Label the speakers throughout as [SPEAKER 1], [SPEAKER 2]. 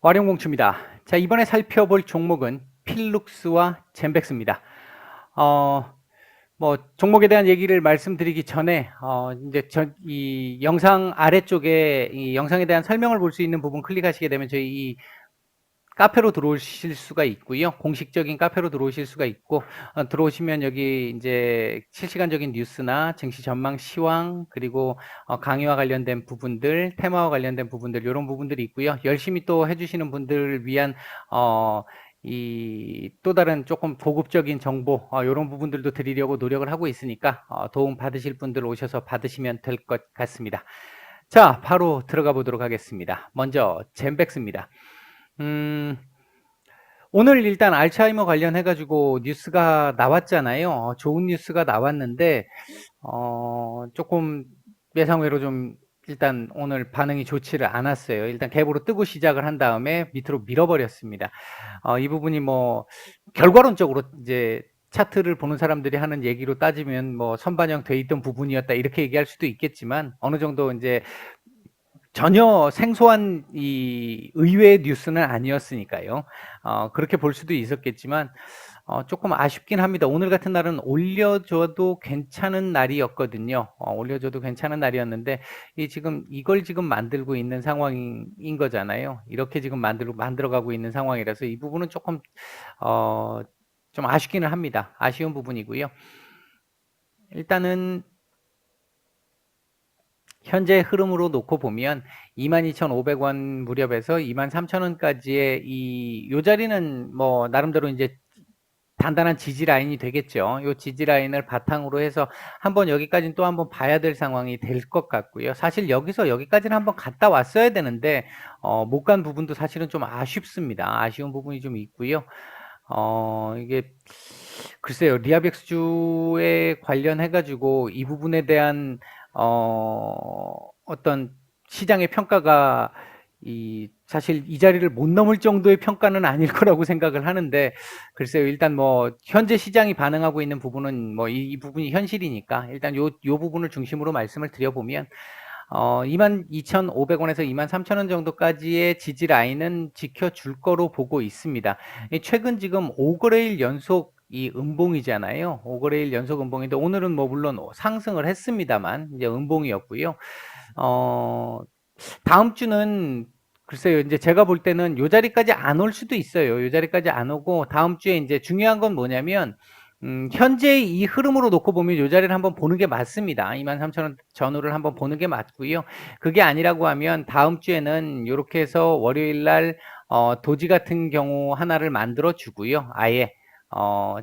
[SPEAKER 1] 와룡공추입니다. 자, 이번에 살펴볼 종목은 필룩스와 젠백스입니다. 어, 뭐, 종목에 대한 얘기를 말씀드리기 전에, 어, 이제 저, 이 영상 아래쪽에 이 영상에 대한 설명을 볼 수 있는 부분 클릭하시게 되면 저희 이 카페로 들어오실 수가 있고요. 공식적인 카페로 들어오실 수가 있고 어, 들어오시면 여기 이제 실시간적인 뉴스나 증시 전망 시황 그리고 어, 강의와 관련된 부분들, 테마와 관련된 부분들 이런 부분들이 있고요. 열심히 또 해주시는 분들을 위한 어, 이또 다른 조금 보급적인 정보 어, 이런 부분들도 드리려고 노력을 하고 있으니까 어, 도움 받으실 분들 오셔서 받으시면 될 것 같습니다. 자, 바로 들어가 보도록 하겠습니다. 먼저 젠백스입니다. 음, 오늘 일단 알츠하이머 관련해가지고 뉴스가 나왔잖아요. 어, 좋은 뉴스가 나왔는데, 어, 조금 예상외로 좀 일단 오늘 반응이 좋지를 않았어요. 일단 갭으로 뜨고 시작을 한 다음에 밑으로 밀어버렸습니다. 어, 이 부분이 뭐, 결과론적으로 이제 차트를 보는 사람들이 하는 얘기로 따지면 뭐 선반영 돼 있던 부분이었다 이렇게 얘기할 수도 있겠지만 어느 정도 이제 전혀 생소한 이 의외의 뉴스는 아니었으니까요. 어, 그렇게 볼 수도 있었겠지만 어, 조금 아쉽긴 합니다. 오늘 같은 날은 올려줘도 괜찮은 날이었거든요. 어, 올려줘도 괜찮은 날이었는데 이 지금 이걸 지금 만들고 있는 상황인 거잖아요. 이렇게 지금 만들고 만들어가고 있는 상황이라서 이 부분은 조금 어, 좀 아쉽기는 합니다. 아쉬운 부분이고요. 일단은 현재 흐름으로 놓고 보면 22,500원 무렵에서 23,000원까지의 이 요 자리는 뭐 나름대로 이제 단단한 지지 라인이 되겠죠. 요 지지 라인을 바탕으로 해서 한번 여기까지는 또 한번 봐야 될 상황이 될 것 같고요. 사실 여기서 여기까지는 한번 갔다 왔어야 되는데 어, 못 간 부분도 사실은 좀 아쉽습니다. 아쉬운 부분이 좀 있고요. 어, 이게 글쎄요. 리아백스주에 관련해 가지고 이 부분에 대한 어, 어떤 시장의 평가가 이 사실 이 자리를 못 넘을 정도의 평가는 아닐 거라고 생각을 하는데 글쎄요 일단 뭐 현재 시장이 반응하고 있는 부분은 뭐이 부분이 현실이니까 일단 요 요 부분을 중심으로 말씀을 드려보면 어 22,500원에서 23,000원 정도까지의 지지 라인은 지켜줄 거로 보고 있습니다. 최근 지금 5거래일 연속 이 음봉이잖아요. 5거래 일 연속 음봉인데 오늘은 뭐 물론 상승을 했습니다만 이제 음봉이었고요. 어 다음 주는 글쎄요. 이제 제가 볼 때는 요 자리까지 안 올 수도 있어요. 요 자리까지 안 오고 다음 주에 이제 중요한 건 뭐냐면 음, 현재 이 흐름으로 놓고 보면 요 자리를 한번 보는 게 맞습니다. 23,000원 전후를 한번 보는 게 맞고요. 그게 아니라고 하면 다음 주에는 이렇게 해서 월요일 날 어, 도지 같은 경우 하나를 만들어 주고요. 아예 어,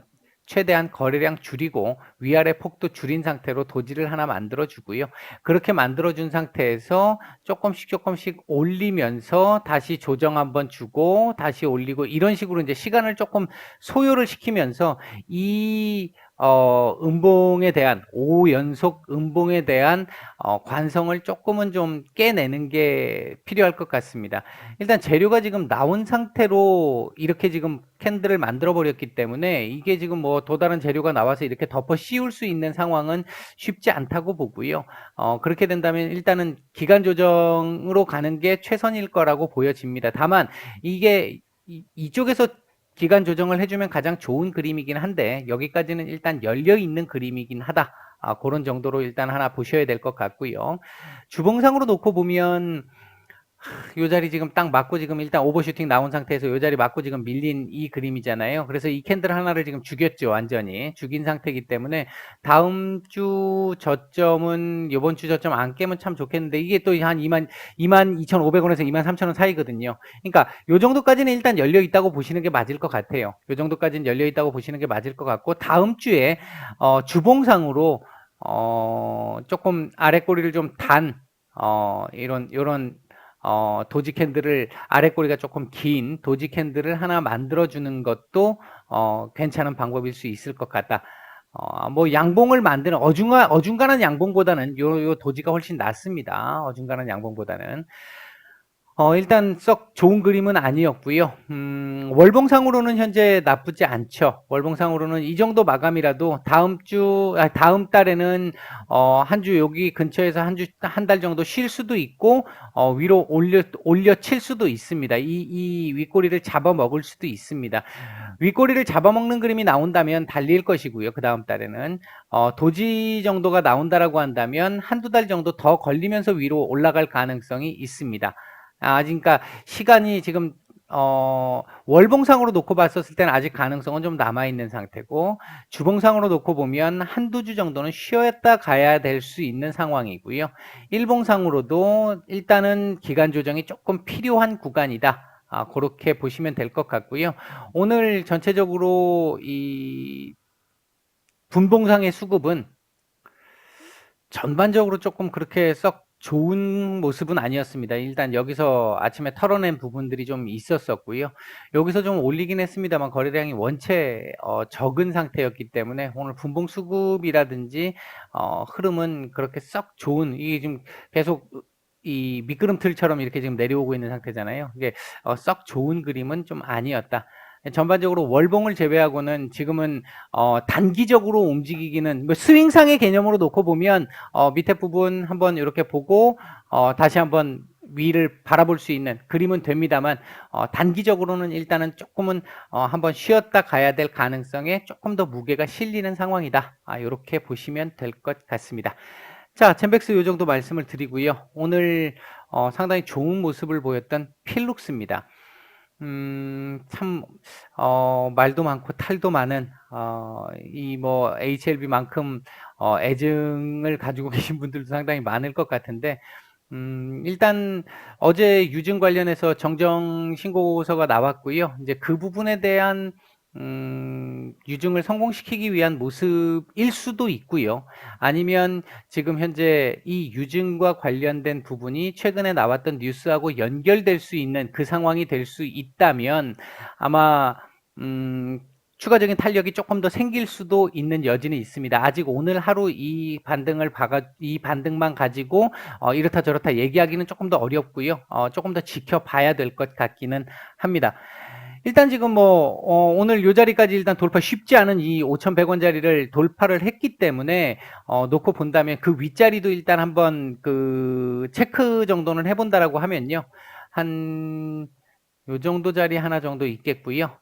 [SPEAKER 1] 최대한 거래량 줄이고 위아래 폭도 줄인 상태로 도지를 하나 만들어 주고요. 그렇게 만들어 준 상태에서 조금씩 조금씩 올리면서 다시 조정 한번 주고 다시 올리고 이런 식으로 이제 시간을 조금 소요를 시키면서 이 어, 음봉에 대한 5연속 음봉에 대한 어, 관성을 조금은 좀 깨내는 게 필요할 것 같습니다. 일단 재료가 지금 나온 상태로 이렇게 지금 캔들을 만들어 버렸기 때문에 이게 지금 뭐 또 다른 재료가 나와서 이렇게 덮어 씌울 수 있는 상황은 쉽지 않다고 보고요. 어, 그렇게 된다면 일단은 기간 조정으로 가는 게 최선일 거라고 보여집니다. 다만 이게 이, 이쪽에서 기간 조정을 해주면 가장 좋은 그림이긴 한데 여기까지는 일단 열려 있는 그림이긴 하다. 아, 그런 정도로 일단 하나 보셔야 될 것 같고요. 주봉상으로 놓고 보면 요 자리 지금 딱 맞고 지금 일단 오버슈팅 나온 상태에서 요 자리 맞고 지금 밀린 이 그림이잖아요. 그래서 이 캔들 하나를 지금 죽였죠. 완전히. 죽인 상태이기 때문에 다음 주 저점은 요번 주 저점 안 깨면 참 좋겠는데 이게 또 한 2만 2만 2,500원에서 2만 3천원 사이거든요. 그러니까 요 정도까지는 일단 열려 있다고 보시는 게 맞을 것 같아요. 요 정도까지는 열려 있다고 보시는 게 맞을 것 같고 다음 주에 어 주봉상으로 어 조금 아래 꼬리를 좀단 어 이런 이런 어, 도지 캔들을 아래 꼬리가 조금 긴 도지 캔들을 하나 만들어 주는 것도 어, 괜찮은 방법일 수 있을 것 같다. 어, 뭐 양봉을 만드는 어중간 어중간한 양봉보다는 요, 요 도지가 훨씬 낫습니다. 어중간한 양봉보다는 어, 일단 썩 좋은 그림은 아니었고요. 음, 월봉상으로는 현재 나쁘지 않죠. 월봉상으로는 이 정도 마감이라도 다음 주, 아, 다음 달에는 어, 한 주 여기 근처에서 한 주, 한 달 정도 쉴 수도 있고, 어, 위로 올려, 올려 칠 수도 있습니다. 이, 이 윗꼬리를 잡아먹을 수도 있습니다. 윗꼬리를 잡아먹는 그림이 나온다면 달릴 것이고요. 그 다음 달에는. 어, 도지 정도가 나온다라고 한다면 한두 달 정도 더 걸리면서 위로 올라갈 가능성이 있습니다. 아, 그러니까 시간이 지금 어, 월봉상으로 놓고 봤었을 때는 아직 가능성은 좀 남아있는 상태고, 주봉상으로 놓고 보면 한두 주 정도는 쉬었다 가야 될 수 있는 상황이고요. 일봉상으로도 일단은 기간 조정이 조금 필요한 구간이다. 아, 그렇게 보시면 될 것 같고요. 오늘 전체적으로 이 분봉상의 수급은 전반적으로 조금 그렇게 썩 좋은 모습은 아니었습니다. 일단 여기서 아침에 털어낸 부분들이 좀 있었었고요. 여기서 좀 올리긴 했습니다만 거래량이 원체 어, 적은 상태였기 때문에 오늘 분봉 수급이라든지 어, 흐름은 그렇게 썩 좋은 이게 지금 계속 이 미끄럼틀처럼 이렇게 지금 내려오고 있는 상태잖아요. 이게 어, 썩 좋은 그림은 좀 아니었다. 전반적으로 월봉을 제외하고는 지금은 어, 단기적으로 움직이기는 뭐 스윙상의 개념으로 놓고 보면 어, 밑에 부분 한번 이렇게 보고 어, 다시 한번 위를 바라볼 수 있는 그림은 됩니다만 어, 단기적으로는 일단은 조금은 어, 한번 쉬었다 가야 될 가능성에 조금 더 무게가 실리는 상황이다. 아, 이렇게 보시면 될 것 같습니다. 자, 젠백스 요 정도 말씀을 드리고요. 오늘 어, 상당히 좋은 모습을 보였던 필룩스입니다. 음, 참, 어, 말도 많고 탈도 많은, 어, 이 뭐, HLB만큼, 어, 애증을 가지고 계신 분들도 상당히 많을 것 같은데, 음, 일단, 어제 유증 관련해서 정정 신고서가 나왔고요. 이제 그 부분에 대한, 음, 유증을 성공시키기 위한 모습일 수도 있고요. 아니면 지금 현재 이 유증과 관련된 부분이 최근에 나왔던 뉴스하고 연결될 수 있는 그 상황이 될 수 있다면 아마 음, 추가적인 탄력이 조금 더 생길 수도 있는 여지는 있습니다. 아직 오늘 하루 이 반등을 봐가 이 반등만 가지고 어, 이렇다 저렇다 얘기하기는 조금 더 어렵고요. 어, 조금 더 지켜봐야 될 것 같기는 합니다. 일단 지금 뭐 어, 오늘 요 자리까지 일단 돌파 쉽지 않은 이 5,100원짜리를 돌파를 했기 때문에 어, 놓고 본다면 그 윗자리도 일단 한번 그 체크 정도는 해본다라고 하면요. 한 요 정도 자리 하나 정도 있겠고요.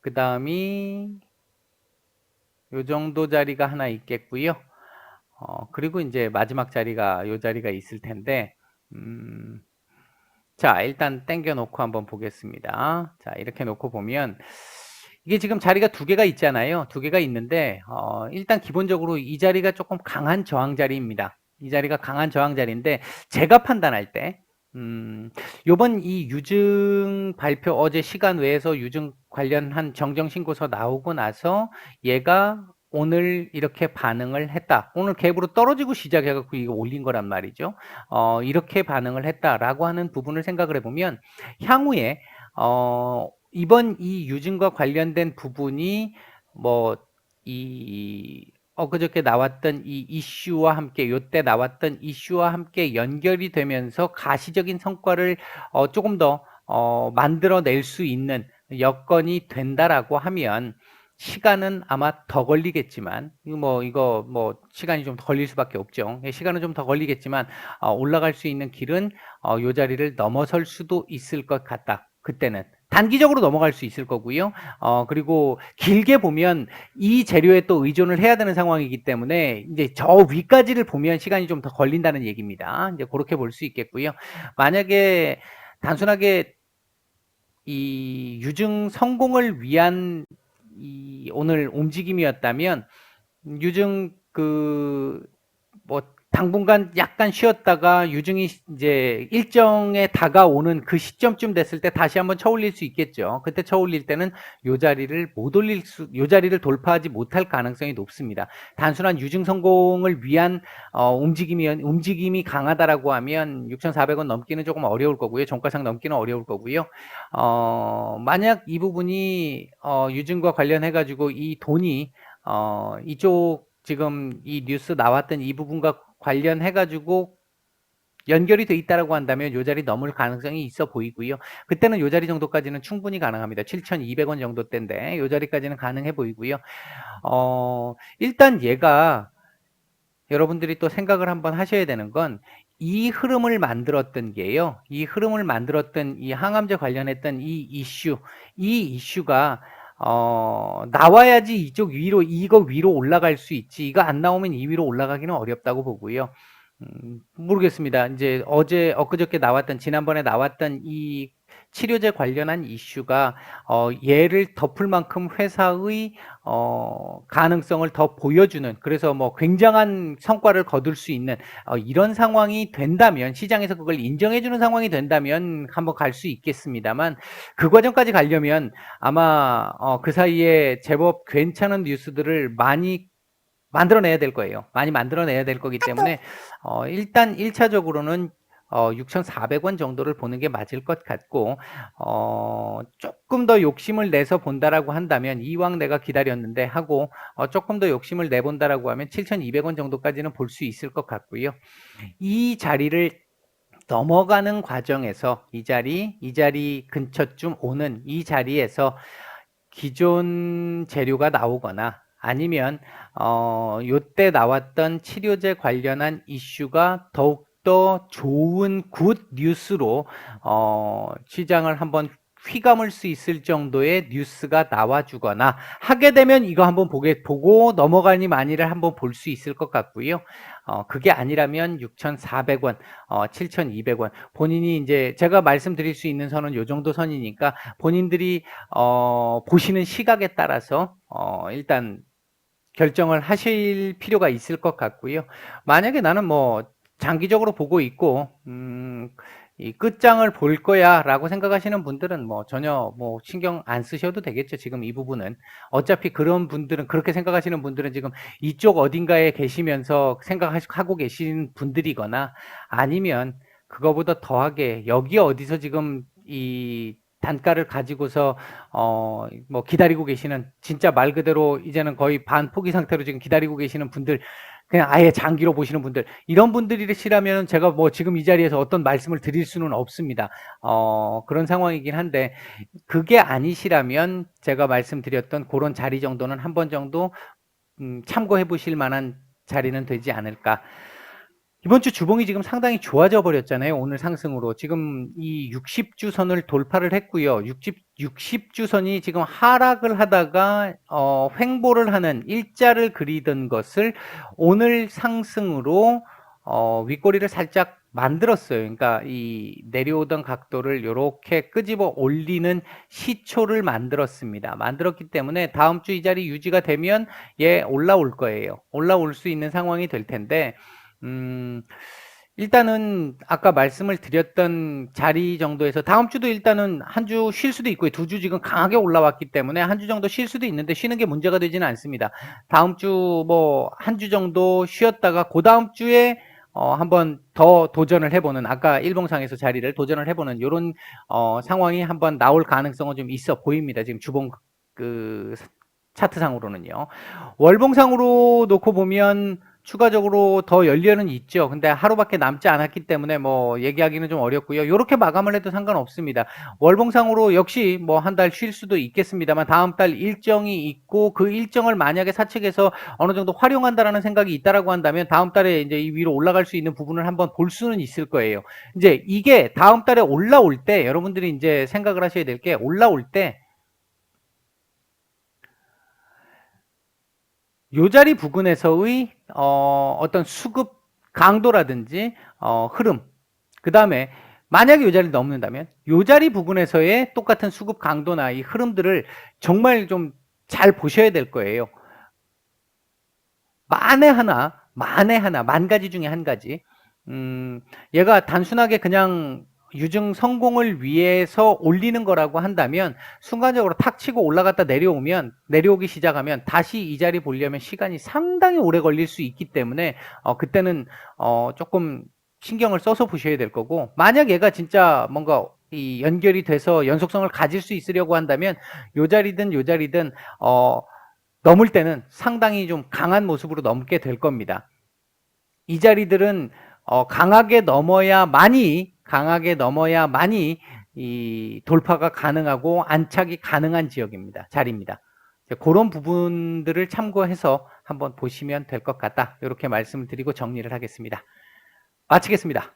[SPEAKER 1] 그 다음이 요 정도 자리가 하나 있겠고요. 어, 그리고 이제 마지막 자리가 요 자리가 있을 텐데 음, 자, 일단 땡겨 놓고 한번 보겠습니다. 자, 이렇게 놓고 보면 이게 지금 자리가 두 개가 있잖아요. 두 개가 있는데 어, 일단 기본적으로 이 자리가 조금 강한 저항 자리입니다. 이 자리가 강한 저항 자리인데 제가 판단할 때 음, 요번 이 유증 발표 어제 시간 외에서 유증 관련한 정정 신고서 나오고 나서 얘가 오늘 이렇게 반응을 했다. 오늘 갭으로 떨어지고 시작해갖고 이거 올린 거란 말이죠. 어, 이렇게 반응을 했다라고 하는 부분을 생각을 해보면 향후에 어, 이번 이 유증과 관련된 부분이 뭐이 엊그저께 나왔던 이 이슈와 함께 요때 나왔던 이슈와 함께 연결이 되면서 가시적인 성과를 어, 조금 더 어, 만들어낼 수 있는 여건이 된다라고 하면 시간은 아마 더 걸리겠지만 이거 뭐 이거 뭐 시간이 좀더 걸릴 수밖에 없죠. 예, 시간은 좀 더 걸리겠지만 어, 올라갈 수 있는 길은 어, 요 자리를 넘어설 수도 있을 것 같다. 그때는 단기적으로 넘어갈 수 있을 거고요. 어, 그리고 길게 보면 이 재료에 또 의존을 해야 되는 상황이기 때문에 이제 저 위까지를 보면 시간이 좀 더 걸린다는 얘기입니다. 이제 그렇게 볼 수 있겠고요. 만약에 단순하게 이 유증 성공을 위한 이 오늘 움직임이었다면 유증 그뭐 당분간 약간 쉬었다가 유증이 이제 일정에 다가오는 그 시점쯤 됐을 때 다시 한번 쳐올릴 수 있겠죠. 그때 쳐올릴 때는 요 자리를 못 올릴 수, 요 자리를 돌파하지 못할 가능성이 높습니다. 단순한 유증 성공을 위한 어, 움직임이 움직임이 강하다라고 하면 6,400원 넘기는 조금 어려울 거고요. 종가상 넘기는 어려울 거고요. 어, 만약 이 부분이 어, 유증과 관련해 가지고 이 돈이 어, 이쪽 지금 이 뉴스 나왔던 이 부분과 관련해 가지고 연결이 돼 있다라고 한다면 요 자리 넘을 가능성이 있어 보이고요. 그때는 요 자리 정도까지는 충분히 가능합니다. 7,200원 정도 때인데 요 자리까지는 가능해 보이고요. 어, 일단 얘가 여러분들이 또 생각을 한번 하셔야 되는 건 이 흐름을 만들었던 게요. 이 흐름을 만들었던 이 항암제 관련했던 이 이슈, 이 이슈가 어, 나와야지 이쪽 위로 이거 위로 올라갈 수 있지. 이거 안 나오면 이 위로 올라가기는 어렵다고 보고요. 음, 모르겠습니다. 이제 어제 엊그저께 나왔던 지난번에 나왔던 이 치료제 관련한 이슈가 어, 얘를 덮을 만큼 회사의 어, 가능성을 더 보여주는 그래서 뭐 굉장한 성과를 거둘 수 있는 어, 이런 상황이 된다면 시장에서 그걸 인정해주는 상황이 된다면 한번 갈 수 있겠습니다만 그 과정까지 가려면 아마 어, 그 사이에 제법 괜찮은 뉴스들을 많이 만들어내야 될 거예요. 많이 만들어내야 될 거기 때문에 어, 일단 1차적으로는 어, 6,400원 정도를 보는 게 맞을 것 같고 어, 조금 더 욕심을 내서 본다라고 한다면 이왕 내가 기다렸는데 하고 어, 조금 더 욕심을 내본다라고 하면 7,200원 정도까지는 볼 수 있을 것 같고요. 이 자리를 넘어가는 과정에서 이 자리, 이 자리 근처쯤 오는 이 자리에서 기존 재료가 나오거나 아니면 어 요때 나왔던 치료제 관련한 이슈가 더욱 더 좋은 굿 뉴스로 어 시장을 한번 휘감을 수 있을 정도의 뉴스가 나와주거나 하게 되면 이거 한번 보게 보고 넘어가니 많이를 한번 볼 수 있을 것 같고요. 어, 그게 아니라면 6,400원, 어, 7,200원. 본인이 이제 제가 말씀드릴 수 있는 선은 요 정도 선이니까 본인들이 어, 보시는 시각에 따라서 어, 일단 결정을 하실 필요가 있을 것 같고요. 만약에 나는 뭐 장기적으로 보고 있고 음, 이 끝장을 볼 거야라고 생각하시는 분들은 뭐 전혀 뭐 신경 안 쓰셔도 되겠죠. 지금 이 부분은 어차피 그런 분들은 그렇게 생각하시는 분들은 지금 이쪽 어딘가에 계시면서 생각하고 계신 분들이거나 아니면 그거보다 더하게 여기 어디서 지금 이 단가를 가지고서 어 뭐 기다리고 계시는 진짜 말 그대로 이제는 거의 반 포기 상태로 지금 기다리고 계시는 분들 그냥 아예 장기로 보시는 분들 이런 분들이시라면 제가 뭐 지금 이 자리에서 어떤 말씀을 드릴 수는 없습니다. 어 그런 상황이긴 한데 그게 아니시라면 제가 말씀드렸던 그런 자리 정도는 한 번 정도 음, 참고해 보실 만한 자리는 되지 않을까. 이번 주 주봉이 지금 상당히 좋아져 버렸잖아요. 오늘 상승으로. 지금 이 60주선을 돌파를 했고요. 60, 60주선이 지금 하락을 하다가 어, 횡보를 하는 일자를 그리던 것을 오늘 상승으로 어, 윗꼬리를 살짝 만들었어요. 그러니까 이 내려오던 각도를 이렇게 끄집어 올리는 시초를 만들었습니다. 만들었기 때문에 다음 주 이 자리 유지가 되면 얘 올라올 거예요. 올라올 수 있는 상황이 될 텐데 음, 일단은 아까 말씀을 드렸던 자리 정도에서 다음 주도 일단은 한 주 쉴 수도 있고 두주 지금 강하게 올라왔기 때문에 한 주 정도 쉴 수도 있는데 쉬는 게 문제가 되지는 않습니다. 다음 주 뭐 한 주 정도 쉬었다가 그 다음 주에 어, 한번 더 도전을 해보는 아까 일봉상에서 자리를 도전을 해보는 이런 어, 상황이 한번 나올 가능성은 좀 있어 보입니다. 지금 주봉 그 차트상으로는요. 월봉상으로 놓고 보면 추가적으로 더 열려는 있죠. 근데 하루밖에 남지 않았기 때문에 뭐 얘기하기는 좀 어렵고요. 이렇게 마감을 해도 상관없습니다. 월봉상으로 역시 뭐 한 달 쉴 수도 있겠습니다만 다음 달 일정이 있고 그 일정을 만약에 사측에서 어느 정도 활용한다라는 생각이 있다라고 한다면 다음 달에 이제 이 위로 올라갈 수 있는 부분을 한번 볼 수는 있을 거예요. 이제 이게 다음 달에 올라올 때 여러분들이 이제 생각을 하셔야 될 게 올라올 때요 자리 부근에서의 어, 어떤 수급 강도라든지 어, 흐름 그 다음에 만약에 요 자리를 넘는다면 요 자리 부근에서의 똑같은 수급 강도나 이 흐름들을 정말 좀 잘 보셔야 될 거예요. 만에 하나, 만에 하나, 만 가지 중에 한 가지. 음, 얘가 단순하게 그냥 유증 성공을 위해서 올리는 거라고 한다면 순간적으로 탁 치고 올라갔다 내려오면 내려오기 시작하면 다시 이 자리 보려면 시간이 상당히 오래 걸릴 수 있기 때문에 어, 그때는 어, 조금 신경을 써서 보셔야 될 거고 만약 얘가 진짜 뭔가 이 연결이 돼서 연속성을 가질 수 있으려고 한다면 요 자리든 요 자리든 어, 넘을 때는 상당히 좀 강한 모습으로 넘게 될 겁니다. 이 자리들은 어, 강하게 넘어야만이 강하게 넘어야만이 이 돌파가 가능하고 안착이 가능한 지역입니다. 자리입니다. 그런 부분들을 참고해서 한번 보시면 될 것 같다. 이렇게 말씀을 드리고 정리를 하겠습니다. 마치겠습니다.